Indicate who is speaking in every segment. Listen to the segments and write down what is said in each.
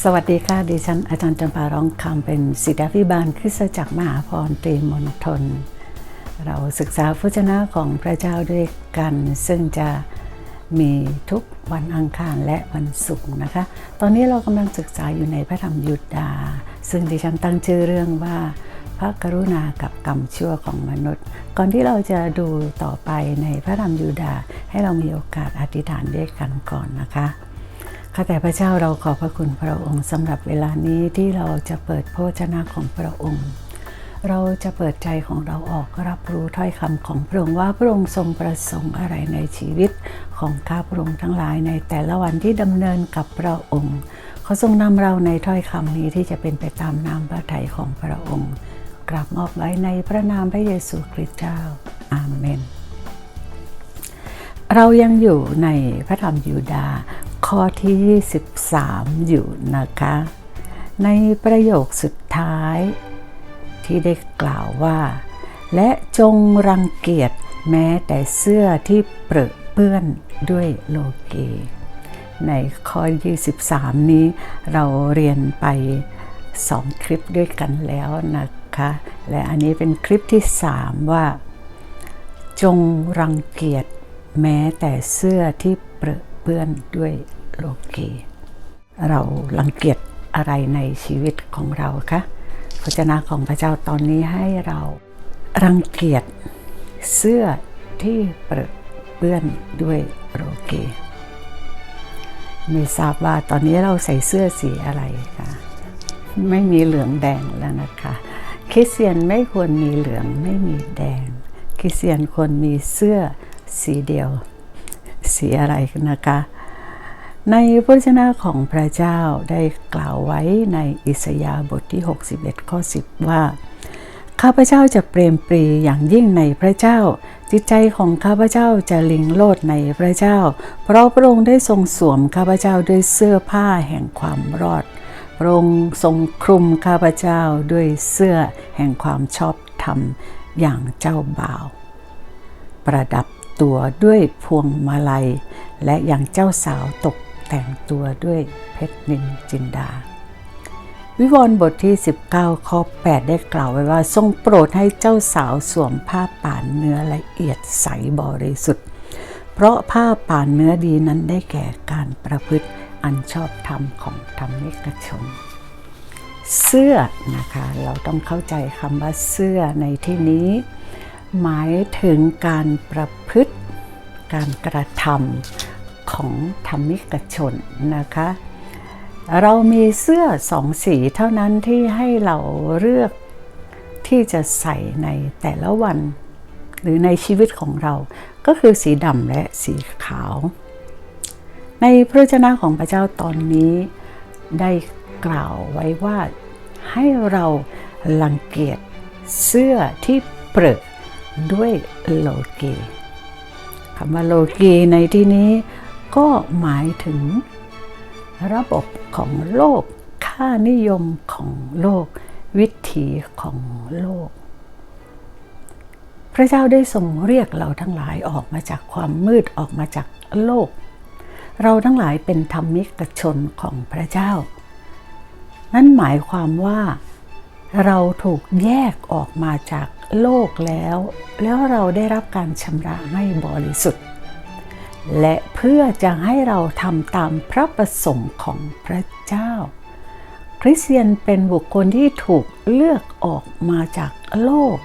Speaker 1: สวัสดีค่ะ ดิฉันอาจารย์จำปาร้องคำเป็นศิษยาภิบาลคริสตจักรมหาพรตรีมณฑลเราศึกษาพระเจ้าของพระเจ้าด้วยกัน ซึ่งจะมีทุกวันอังคารและวันศุกร์นะคะ ตอนนี้เรากำลังศึกษาอยู่ในพระธรรมยุดา ซึ่งดิฉันตั้งชื่อเรื่องว่า พระกรุณากับกรรมชั่วของมนุษย์ ก่อนที่เราจะดูต่อไปในพระธรรมยูดา ให้เรามีโอกาสอธิษฐานด้วยกันก่อนนะคะ ข้าแต่พระเจ้าเราขอบพระคุณพระองค์สำหรับเวลานี้ที่เราจะเปิดโภชนะของพระองค์ เราจะเปิดใจของเราออกรับรู้ถ้อยคำของพระองค์ว่าพระองค์ทรงประสงค์อะไรในชีวิตของข้าพระองค์ทั้งหลายในแต่ละวันที่ดำเนินกับพระองค์ขาทรงนำเราในถ้อยคำนี้ที่จะเป็นไปตามนามพระทัยของพระองค์กราบมอบไว้ในพระนามพระเยซูคริสต์เจ้า อาเมน เรายังอยู่ในพระธรรมยูดา ข้อที่23อยู่นะคะ ในประโยคสุดท้าย ที่ได้กล่าวว่า และจงรังเกียจแม้แต่เสื้อที่เปรอะเปื้อนด้วยโลเกในข้อ 23 นี้เราเรียนไป 2 คลิปด้วยกันแล้วนะคะ และอันนี้เป็นคลิปที่ 3 ว่า จงรังเกียจแม้แต่เสื้อที่เปรอะเปื้อนด้วย โลเกเรารังเกียจอะไรในชีวิตของเราคะพระเจ้าของพระเจ้าตอนนี้ให้เรารังเกียจเสื้อที่เปรอะเปื้อนด้วยโลเกไม่ทราบว่าตอนนี้เราใส่เสื้อสีอะไรคะไม่มีเหลืองแดงแล้วนะคะคริสเตียนไม่ควรมีเหลืองไม่มีแดงคริสเตียนควรมีเสื้อสีเดียว สีอะไรนะคะ ในพระเจ้าของพระเจ้าได้กล่าวไว้ในอิสยาห์บทที่ 61 ข้อ 10 ว่า ข้าพเจ้าจะเปรมปรีอย่างยิ่งในพระเจ้า จิตใจของข้าพเจ้าจะลิงโลดในพระเจ้า เพราะพระองค์ได้ทรงสวมข้าพเจ้าด้วยเสื้อผ้าแห่งความรอด พระองค์ทรงคลุมข้าพเจ้าด้วยเสื้อแห่งความชอบธรรมอย่างเจ้าบ่าว ประดับตัวด้วยพวงมาลัย และอย่างเจ้าสาวตก แต่งตัวด้วยเพชรนินจินดา วิวรณ์บทที่ 19 ข้อ 8 ได้กล่าวไว้ว่า ทรงโปรดให้เจ้าสาวสวมผ้าป่านเนื้อละเอียดใสบริสุทธิ์ เพราะผ้าป่านเนื้อดีนั้นได้แก่การประพฤติอันชอบธรรมของธรรมิกชน เสื้อนะคะ เราต้องเข้าใจคำว่าเสื้อในที่นี้ หมายถึงการประพฤติการกระทำ ของธรรมิกชนนะคะ เรามีเสื้อสองสีเท่านั้นที่ให้เราเลือกที่จะใส่ในแต่ละวัน หรือในชีวิตของเราก็คือสีดำและสีขาว ในพระเจ้าของพระเจ้าตอนนี้ได้กล่าวไว้ว่าให้เราลังเกียจเสื้อที่เปรอะด้วยโลเกคำว่าโลเกในที่นี้ ก็หมายถึงระบบของโลก ค่านิยมของโลก วิถีของโลก พระเจ้าได้ทรงเรียกเราทั้งหลายออกมาจากความมืดออกมาจากโลก เราทั้งหลายเป็นธรรมิกชนของพระเจ้า นั่นหมายความว่าเราถูกแยกออกมาจากโลกแล้ว แล้วเราได้รับการชำระให้บริสุทธิ์ และเพื่อจะให้เราทำตามพระประสงค์ของพระเจ้า คริสเตียนเป็นบุคคลที่ถูกเลือกออกมาจากโลก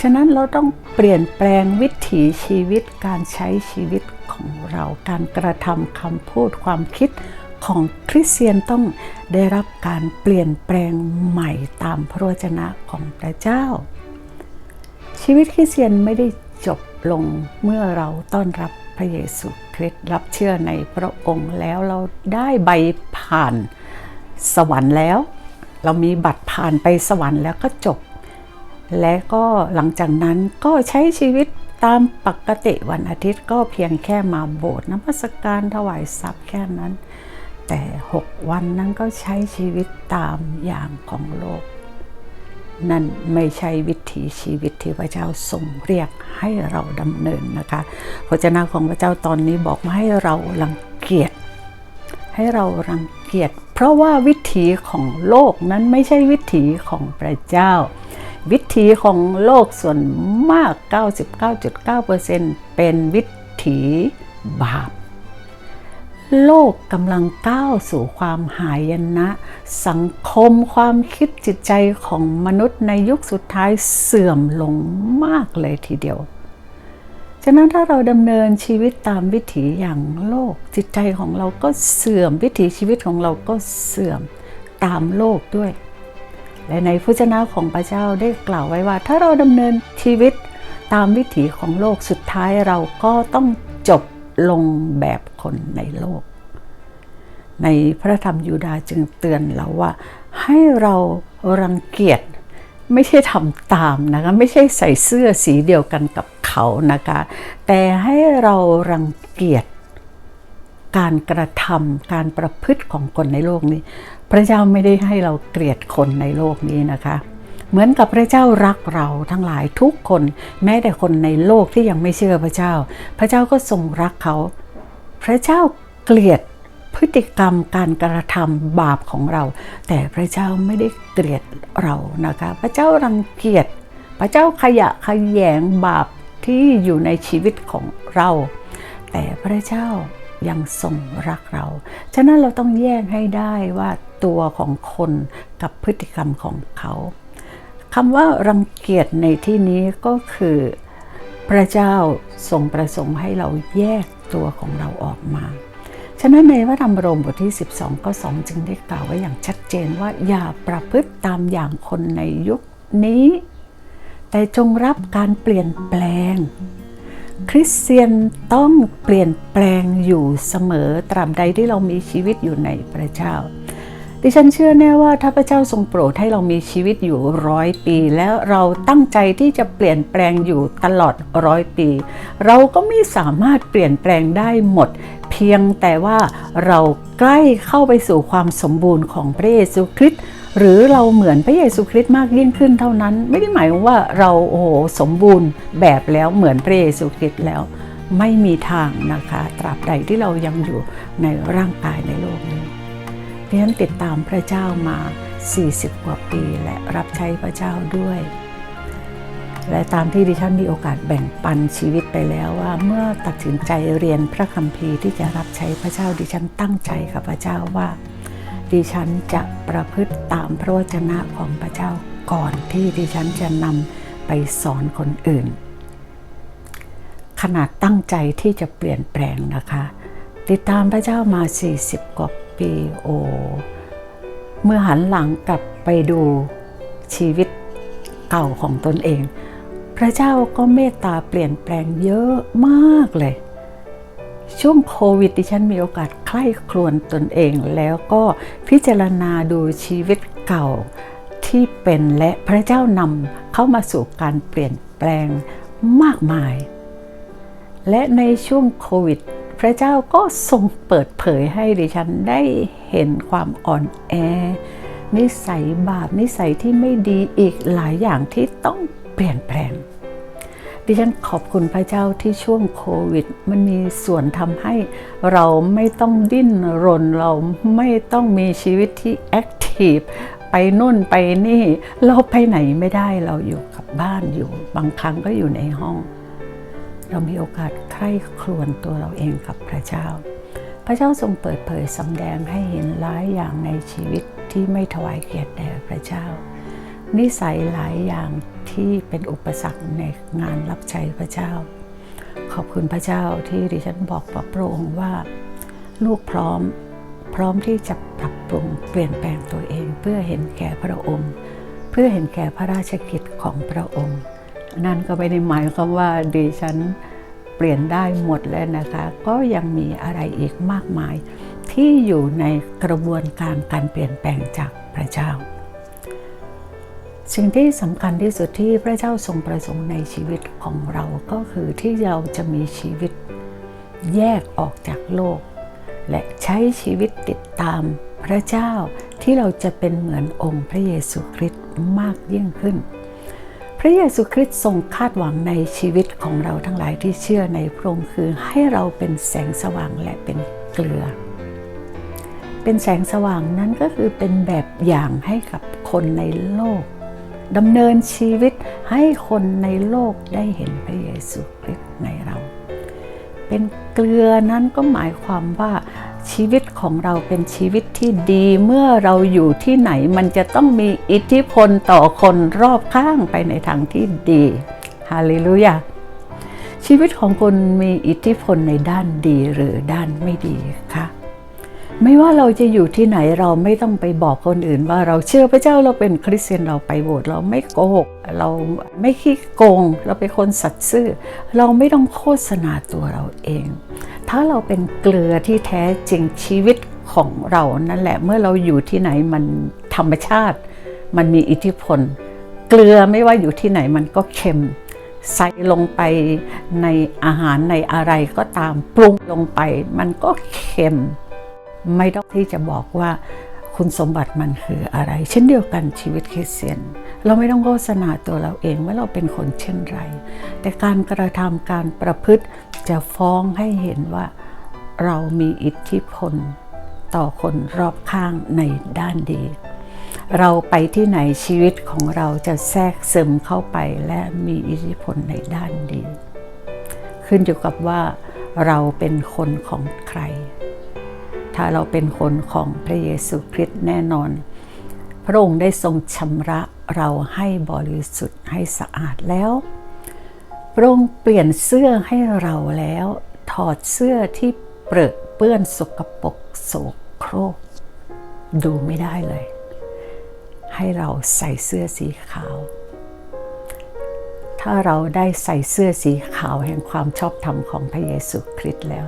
Speaker 1: ฉะนั้นเราต้องเปลี่ยนแปลงวิถีชีวิตการใช้ชีวิตของเรา การกระทำคำพูดความคิดของคริสเตียนต้องได้รับการเปลี่ยนแปลงใหม่ตามพระวจนะของพระเจ้า ชีวิตคริสเตียนไม่ได้ ลงเมื่อเราต้อนรับพระเยซูคริสต์รับเชื่อในพระองค์แล้วเราได้ใบผ่านสวรรค์แล้ว เรามีบัตรผ่านไปสวรรค์แล้วก็จบ และก็หลังจากนั้นก็ใช้ชีวิตตามปกติวันอาทิตย์ก็เพียงแค่มาโบสถ์นมัสการถวายทรัพย์แค่นั้น แต่หกวันนั้นก็ใช้ชีวิตตามอย่างของโลก นั่นไม่ใช่วิถีชีวิตที่พระเจ้าทรงเรียกให้เราดำเนินนะคะพระเจ้าของพระเจ้าตอนนี้บอกมาให้เราลังเกียจให้เรารังเกียจเพราะว่าวิถีของโลกนั้นไม่ใช่วิถีของพระเจ้า วิถีของโลกส่วนมาก 99.9%เป็นวิถีบาป โลกกำลังก้าวสู่ความหายนะ สังคมความคิดจิตใจของมนุษย์ในยุคสุดท้ายเสื่อมลงมากเลยทีเดียว ฉะนั้นถ้าเราดำเนินชีวิตตามวิถีอย่างโลก จิตใจของเราก็เสื่อมวิถีชีวิตของเราก็เสื่อมตามโลกด้วย และในพุทธนาของพระเจ้าได้กล่าวไว้ว่า ถ้าเราดำเนินชีวิตตามวิถีของโลกสุดท้ายเราก็ต้องจบ ลงแบบคนในโลก ในพระธรรมยูดาห์จึงเตือนเราว่า ให้เรารังเกียจไม่ใช่ทำตามนะคะ ไม่ใช่ใส่เสื้อสีเดียวกันกับเขานะคะ แต่ให้เรารังเกียจการกระทำการประพฤติของคนในโลกนี้ พระเจ้าไม่ได้ให้เราเกลียดคนในโลกนี้นะคะ เหมือนกับพระเจ้ารักเราทั้งหลายทุกคน แม้แต่คนในโลกที่ยังไม่เชื่อพระเจ้า พระเจ้าก็ทรงรักเขา พระเจ้าเกลียดพฤติกรรมการกระทำบาปของเรา แต่พระเจ้าไม่ได้เกลียดเรานะคะ พระเจ้ารังเกียจพระเจ้าขยะขยงบาปที่อยู่ในชีวิตของเรา แต่พระเจ้ายังทรงรักเรา ฉะนั้นเราต้องแยกให้ได้ว่าตัวของคนกับพฤติกรรมของเขา คำว่ารังเกียจในที่นี้ก็คือ พระเจ้าทรงประสงค์ให้เราแยกตัวของเราออกมา ฉะนั้นในพระธรรมโรมบทที่ 12ก็2จึงได้กล่าวไว้อย่างชัดเจนว่าอย่าประพฤติตามอย่างคนในยุคนี้ แต่จงรับการเปลี่ยนแปลง คริสเตียนต้องเปลี่ยนแปลงอยู่เสมอตราบใดที่เรามีชีวิตอยู่ในพระเจ้า ดิฉันเชื่อแน่ว่าถ้าพระเจ้าทรงโปรดให้เรามีชีวิตอยู่ร้อยปี แล้วเราตั้งใจที่จะเปลี่ยนแปลงอยู่ตลอดร้อยปี เราก็ไม่สามารถเปลี่ยนแปลงได้หมด เพียงแต่ว่าเราใกล้เข้าไปสู่ความสมบูรณ์ของพระเยซูคริสต์หรือเราเหมือนพระเยซูคริสต์มากยิ่งขึ้นเท่านั้น ไม่ได้หมายว่าเราโอ้โหสมบูรณ์แบบแล้วเหมือนพระเยซูคริสต์แล้ว ไม่มีทางนะคะ ตราบใดที่เรายังอยู่ในร่างกายในโลกนี้ ดิฉันติดตามพระเจ้ามา 40 กว่าปีและรับใช้พระเจ้าด้วย และตามที่ดิฉันมีโอกาสแบ่งปันชีวิตไปแล้วว่า เมื่อตัดสินใจเรียนพระคัมภีร์ที่จะรับใช้พระเจ้าดิฉันตั้งใจกับพระเจ้าว่า ดิฉันจะประพฤติตามพระวจนะของพระเจ้าก่อนที่ดิฉันจะนำไปสอนคนอื่น ขนาดตั้งใจที่จะเปลี่ยนแปลงนะคะ ติดตามพระเจ้ามา 40 กว่า ปีโอ เมื่อหันหลังกลับไปดูชีวิตเก่าของตนเอง พระเจ้าก็เมตตาเปลี่ยนแปลงเยอะมากเลย ช่วงโควิดดิฉันมีโอกาสใคร่ครวญตนเอง แล้วก็พิจารณาดูชีวิตเก่าที่เป็นและพระเจ้านำเข้ามาสู่การเปลี่ยนแปลงมากมาย และในช่วงโควิด พระเจ้าก็ทรงเปิดเผยให้ดิฉันได้เห็นความอ่อนแอ นิสัยบาปนิสัยที่ไม่ดีอีกหลายอย่างที่ต้องเปลี่ยนแปลง ดิฉันขอบคุณพระเจ้าที่ช่วงโควิด มันมีส่วนทำให้เราไม่ต้องดิ้นรนเราไม่ต้องมีชีวิตที่แอคทีฟไปนู่นไปนี่ เราไปไหนไม่ได้เราอยู่กับบ้านอยู่ บางครั้งก็อยู่ในห้อง เรามีโอกาสใคร่ครวญตัวเราเองกับพระเจ้า พระเจ้าทรงเปิดเผยสำแดงให้เห็นหลายอย่างในชีวิตที่ไม่ถวายเกียรติแด่พระเจ้า นิสัยหลายอย่างที่เป็นอุปสรรคในงานรับใช้พระเจ้า ขอบคุณพระเจ้าที่ดิฉันบอกกับพระองค์ว่า ลูกพร้อมพร้อมที่จะปรับปรุงเปลี่ยนแปลงตัวเองเพื่อเห็นแก่พระองค์ เพื่อเห็นแก่พระราชกิจของพระองค์ นั่นก็ไม่ได้หมายความว่าดิฉันเปลี่ยนได้หมดแล้วนะคะ ก็ยังมีอะไรอีกมากมาย ที่อยู่ในกระบวนการการเปลี่ยนแปลงจากพระเจ้า สิ่งที่สำคัญที่สุดที่พระเจ้าทรงประสงค์ในชีวิตของเราก็คือที่เราจะมีชีวิตแยกออกจากโลก และใช้ชีวิตติดตามพระเจ้าที่เราจะเป็นเหมือนองค์พระเยซูคริสต์มากยิ่งขึ้น ระเยซูคริสต์ทรงคาดหวังในชีวิตของเราทั้งหลายที่เชื่อในพระองค์คือให้เราเป็นแสงสว่างและเป็นเกลือ เป็นแสงสว่างนั้นก็คือเป็นแบบอย่างให้กับคนในโลกดำเนินชีวิตให้คนในโลกได้เห็นพระเยซูคริสต์ในเรา เป็นเกลือนั้นก็หมายความว่า ชีวิตของเราเป็นชีวิตที่ดีเมื่อเราอยู่ที่ไหนมันจะต้องมีอิทธิพลต่อคนรอบข้างไปในทางที่ดีฮาเลลูยาชีวิตของคนมีอิทธิพลในด้านดีหรือด้านไม่ดีคะ ไม่ว่าเราจะอยู่ที่ไหนเราไม่ต้องไปบอกคนอื่น ว่าเราเชื่อพระเจ้าเราเป็นคริสเตียนเราไปโบสถ์เราไม่โกหกเราไม่ขี้โกง เราเป็นคนสัตย์ซื่อ เราไม่ต้องโฆษณาตัวเราเอง ถ้าเราเป็นเกลือที่แท้จริงชีวิตของเรานั่นแหละเมื่อเราอยู่ที่ไหนมันธรรมชาติ มันมีอิทธิพล เกลือไม่ว่าอยู่ที่ไหนมันก็เค็มใส่ลงไปในอาหารในอะไรก็ตามปรุงลงไป มันก็เค็ม ไม่ต้องที่จะบอกว่าคุณสมบัติมันคืออะไร เช่นเดียวกันชีวิตคริสเตียน เราไม่ต้องโฆษณาตัวเราเองว่าเราเป็นคนเช่นไร แต่การกระทำการประพฤติจะฟ้องให้เห็นว่าเรามีอิทธิพลต่อคนรอบข้างในด้านดี เราไปที่ไหนชีวิตของเราจะแทรกซึมเข้าไปและมีอิทธิพลในด้านดี ขึ้นอยู่กับว่าเราเป็นคนของใคร ถ้าเราเป็นคนของพระเยซูคริสต์แน่นอน พระองค์ได้ทรงชำระเราให้บริสุทธิ์ให้สะอาดแล้ว พระองค์เปลี่ยนเสื้อให้เราแล้ว ถอดเสื้อที่เปรอะเปื้อนสกปรกโสโครก ดูไม่ได้เลย ให้เราใส่เสื้อสีขาว ถ้าเราได้ใส่เสื้อสีขาวแห่งความชอบธรรมของพระเยซูคริสต์แล้ว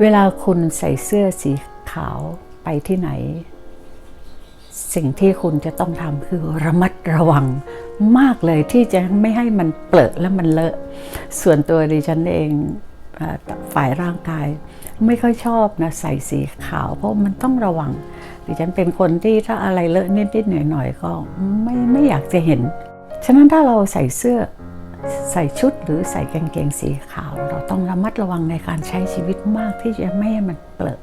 Speaker 1: เวลาคุณใส่เสื้อสีขาวไปที่ไหน สิ่งที่คุณจะต้องทำคือระมัดระวังมากเลยที่จะไม่ให้มันเปลอะและมันเลอะ ส่วนตัวดิฉันเองฝ่ายร่างกาย ไม่ค่อยชอบนะใส่สีขาว เพราะมันต้องระวัง ดิฉันเป็นคนที่ถ้าอะไรเลอะนิดๆหน่อยๆก็ไม่ไม่อยากจะเห็น ฉะนั้นถ้าเราใส่เสื้อ ใส่ชุดหรือใส่กางเกงสีขาว เราต้องระมัดระวังในการใช้ชีวิตมากที่จะไม่ให้มันเปลอะ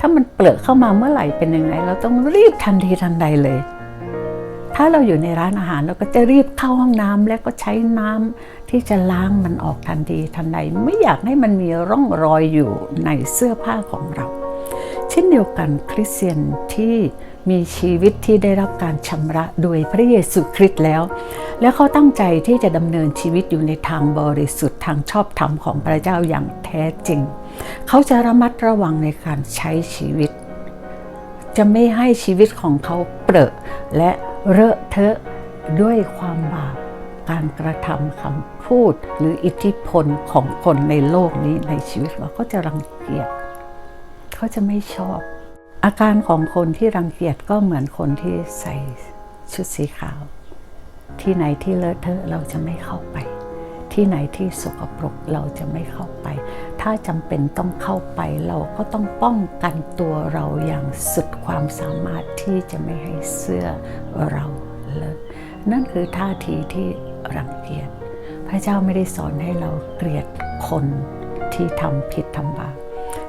Speaker 1: ถ้ามันเปลอะเข้ามาเมื่อไหร่เป็นยังไง เราต้องรีบทันทีทันใดเลย ถ้าเราอยู่ในร้านอาหารเราก็จะรีบเข้าห้องน้ำแล้วก็ใช้น้ำที่จะล้างมันออกทันทีทันใด ไม่อยากให้มันมีร่องรอยอยู่ในเสื้อผ้าของเรา เช่นเดียวกันคริสเตียนที่มีชีวิตที่ได้รับการชำระโดยพระเยซูคริสต์แล้ว แล้วเขาตั้งใจที่จะดำเนินชีวิตอยู่ในทางบริสุทธิ์ทางชอบธรรมของพระเจ้าอย่างแท้จริง เขาจะระมัดระวังในการใช้ชีวิต จะไม่ให้ชีวิตของเขาเปรอะและเลอะเทอะด้วยความบาปการกระทำคำพูดหรืออิทธิพลของคนในโลกนี้ในชีวิตเราก็จะรังเกียจเขาจะไม่ชอบ อาการของคนที่รังเกียจก็เหมือนคนที่ใส่ชุดสีขาว ที่ไหนที่เลอะเทอะเราจะไม่เข้าไป ที่ไหนที่สกปรกเราจะไม่เข้าไป ถ้าจำเป็นต้องเข้าไปเราก็ต้องป้องกันตัวเราอย่างสุดความสามารถที่จะไม่ให้เสื้อเราเลอะนั่นคือท่าทีที่รังเกียจพระเจ้าไม่ได้สอนให้เราเกลียดคนที่ทำผิดทำบาป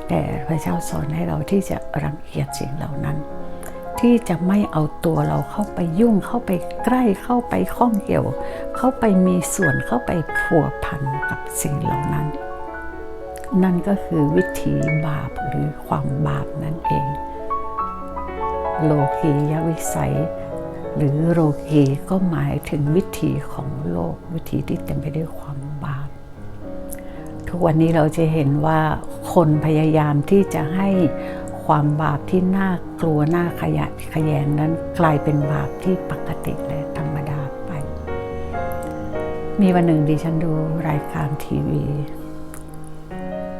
Speaker 1: แต่พระเจ้าสอนให้เราที่จะรังเกียจสิ่งเหล่านั้น ที่จะไม่เอาตัวเราเข้าไปยุ่งเข้าไปใกล้เข้าไปข้องเกี่ยว เข้าไปมีส่วนเข้าไปผัวพันกับสิ่งเหล่านั้น นั่นก็คือวิธีบาปหรือความบาปนั่นเอง โลกียวิสัย หรือโลกีก็หมายถึงวิถีของโลกวิถีที่เต็มไปด้วยความบาปทุกวันนี้เราจะเห็นว่าคนพยายามที่จะให้ ความบาปที่น่ากลัวน่าขยะขยงนั้นกลายเป็นบาปที่ปกติและธรรมดาไป มีวันหนึ่งดิฉันดูรายการทีวี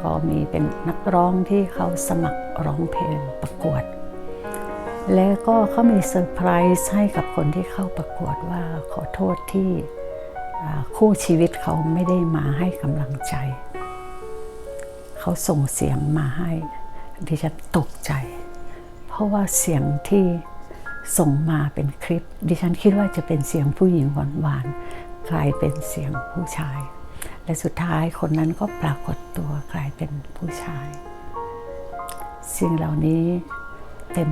Speaker 1: ก็มีเป็นนักร้องที่เขาสมัครร้องเพลงประกวด แล้วก็เขามีเซอร์ไพรส์ให้กับคนที่เข้าประกวดว่าขอโทษที่คู่ชีวิตเขาไม่ได้มาให้กำลังใจ เขาส่งเสียงมาให้ ดิฉันตกใจ เพราะว่าเสียงที่ส่งมาเป็นคลิป ดิฉันคิดว่าจะเป็นเสียงผู้หญิงหวานๆกลายเป็นเสียงผู้ชาย และสุดท้ายคนนั้นก็ปรากฏตัวกลายเป็นผู้ชาย สิ่งเหล่านี้เต็ม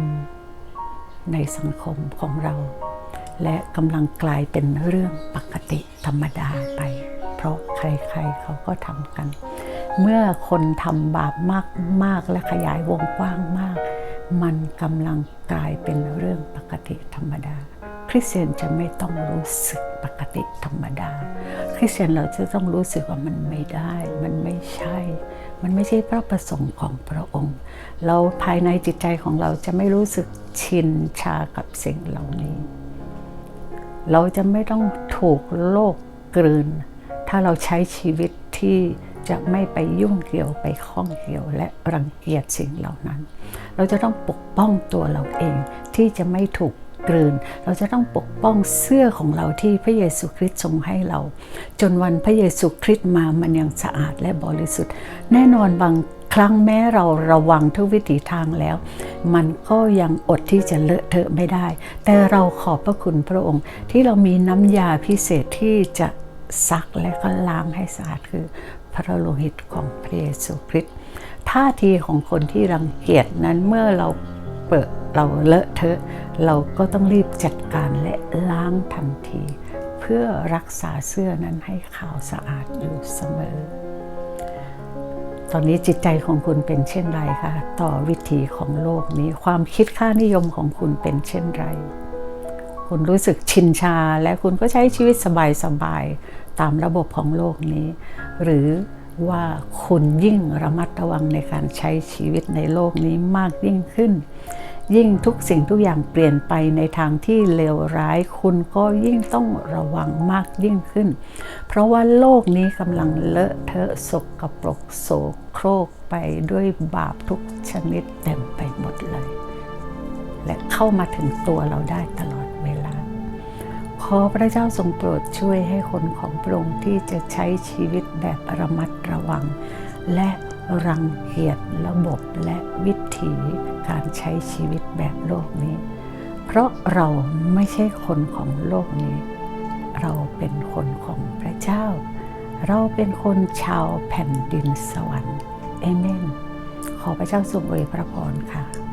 Speaker 1: ในสังคมของเรา และกำลังกลายเป็นเรื่องปกติธรรมดาไป เพราะใครๆเขาก็ทำกัน เมื่อคนทำบาปมากมากและขยายวงกว้างมาก มันกำลังกลายเป็นเรื่องปกติธรรมดา คริสเตียนจะไม่ต้องรู้สึกปกติธรรมดา คริสเตียนเราจะต้องรู้สึกว่ามันไม่ได้ มันไม่ใช่ มันไม่ใช่พระประสงค์ของพระองค์ เราภายในจิตใจของเราจะไม่รู้สึกชินชากับสิ่งเหล่านี้ เราจะไม่ต้องถูกโลกกลืน ถ้าเราใช้ชีวิตที่ จะไม่ไปยุ่งเกี่ยวไปข้องเกี่ยวและรังเกียจสิ่งเหล่านั้น เราจะต้องปกป้องตัวเราเองที่จะไม่ถูกกลืน เราจะต้องปกป้องเสื้อของเราที่พระเยซูคริสต์ทรงให้เรา จนวันพระเยซูคริสต์มามันยังสะอาดและบริสุทธิ์ แน่นอนบางครั้งแม้เราระวังทุกวิถีทางแล้ว มันก็ยังอดที่จะเลอะเทอะไม่ได้ แต่เราขอบพระคุณพระองค์ ที่เรามีน้ำยาพิเศษที่จะซักและก็ล้างให้สะอาดคือ พระโลหิตของพระเยซูคริสต์ท่าทีของคนที่รังเกียจนั้นเมื่อเราเปิดเราเลอะเทอะเราก็ต้องรีบจัดการและล้างทันที เพื่อรักษาเสื้อนั้นให้ขาวสะอาดอยู่เสมอ ตอนนี้จิตใจของคุณเป็นเช่นไรคะต่อวิถีของโลกนี้ความคิดค่านิยมของคุณเป็นเช่นไร คุณรู้สึกชินชาและคุณก็ใช้ชีวิตสบายๆ ตามระบบของโลกนี้ หรือว่าคุณยิ่งระมัดระวังในการใช้ชีวิตในโลกนี้มากยิ่งขึ้น ยิ่งทุกสิ่งทุกอย่างเปลี่ยนไปในทางที่เลวร้าย คุณก็ยิ่งต้องระวังมากยิ่งขึ้น เพราะว่าโลกนี้กำลังเลอะเทอะสกปรกโสโครกไปด้วยบาปทุกชนิดเต็มไปหมดเลย และเข้ามาถึงตัวเราได้ตลอด ขอพระเจ้าทรงโปรดช่วยให้คนของพระองค์ที่จะใช้ชีวิตแบบระมัดระวัง และรังเกียจระบบและวิถีการใช้ชีวิตแบบโลกนี้ เพราะเราไม่ใช่คนของโลกนี้ เราเป็นคนของพระเจ้า เราเป็นคนชาวแผ่นดินสวรรค์เอเมน ขอพระเจ้าทรงอวยพระพรค่ะ